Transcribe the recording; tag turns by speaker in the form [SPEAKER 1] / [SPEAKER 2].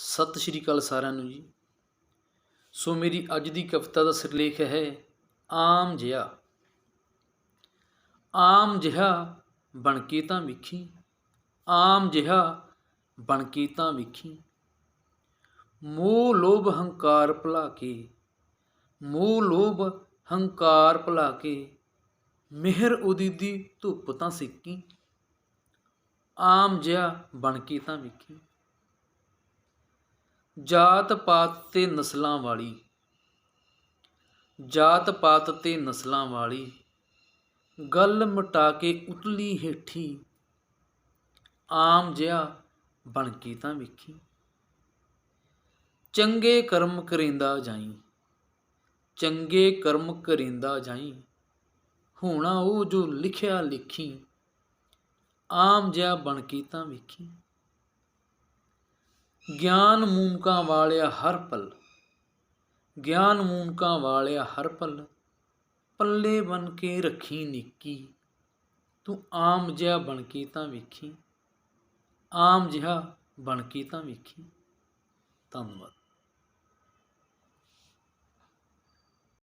[SPEAKER 1] ਸਤਿ ਸ਼੍ਰੀ ਅਕਾਲ ਸਾਰਿਆਂ ਨੂੰ ਜੀ। ਸੋ ਮੇਰੀ ਅੱਜ ਦੀ ਕਵਿਤਾ ਦਾ ਸਿਰਲੇਖ ਹੈ, ਆਮ ਜਿਹਾ। ਆਮ ਜਿਹਾ ਬਣ ਕੇ ਤਾਂ ਵਿਖੀ, ਆਮ ਜਿਹਾ ਬਣ ਕੇ ਤਾਂ ਵਿਖੀ। ਮੋਹ ਲੋਭ ਹੰਕਾਰ ਭੁਲਾ ਕੇ, ਮੋਹ ਲੋਭ ਹੰਕਾਰ ਭੁਲਾ ਕੇ, ਮਿਹਰ ਉਹਦੀ ਦੀ ਧੁੱਪ ਤਾਂ ਸਿੱਕੀ। ਆਮ ਜਿਹਾ ਬਣ ਕੇ ਤਾਂ ਵਿਖੀ। ਜਾਤ ਪਾਤ ਤੇ ਨਸਲਾਂ ਵਾਲੀ। ਜਾਤ ਪਾਤ ਤੇ ਨਸਲਾਂ ਵਾਲੀ। ਗੱਲ ਮਟਾ ਕੇ ਉਤਲੀ ਹੇਠੀ। ਆਮ ਜਿਹਾ ਬਣ ਕੇ ਤਾਂ ਵੇਖੀ। ਚੰਗੇ ਕਰਮ ਕਰਿੰਦਾ ਜਾਈ। ਚੰਗੇ ਕਰਮ ਕਰਿੰਦਾ ਜਾਈ। ਹੋਣਾ ਉਹ ਜੋ ਲਿਖਿਆ ਲਿਖੀ। ਆਮ ਜਿਹਾ ਬਣ ਕੇ ਤਾਂ ਵੇਖੀ। ਗਿਆਨ ਮੂਮਕਾਂ ਵਾਲਿਆ ਹਰ ਪਲ। ਗਿਆਨ ਮੂਮਕਾਂ ਵਾਲਿਆ ਹਰ ਪਲ। ਪੱਲੇ ਬਨ ਕੇ ਰੱਖੀ ਨਿੱਕੀ। ਤੂੰ ਆਮ ਜਿਹਾ ਬਣ ਕੇ ਤਾਂ ਵੇਖੀ। ਆਮ ਜਿਹਾ ਬਣ ਕੇ ਤਾਂ ਵੇਖੀ। ਧੰਨਵਾਦ।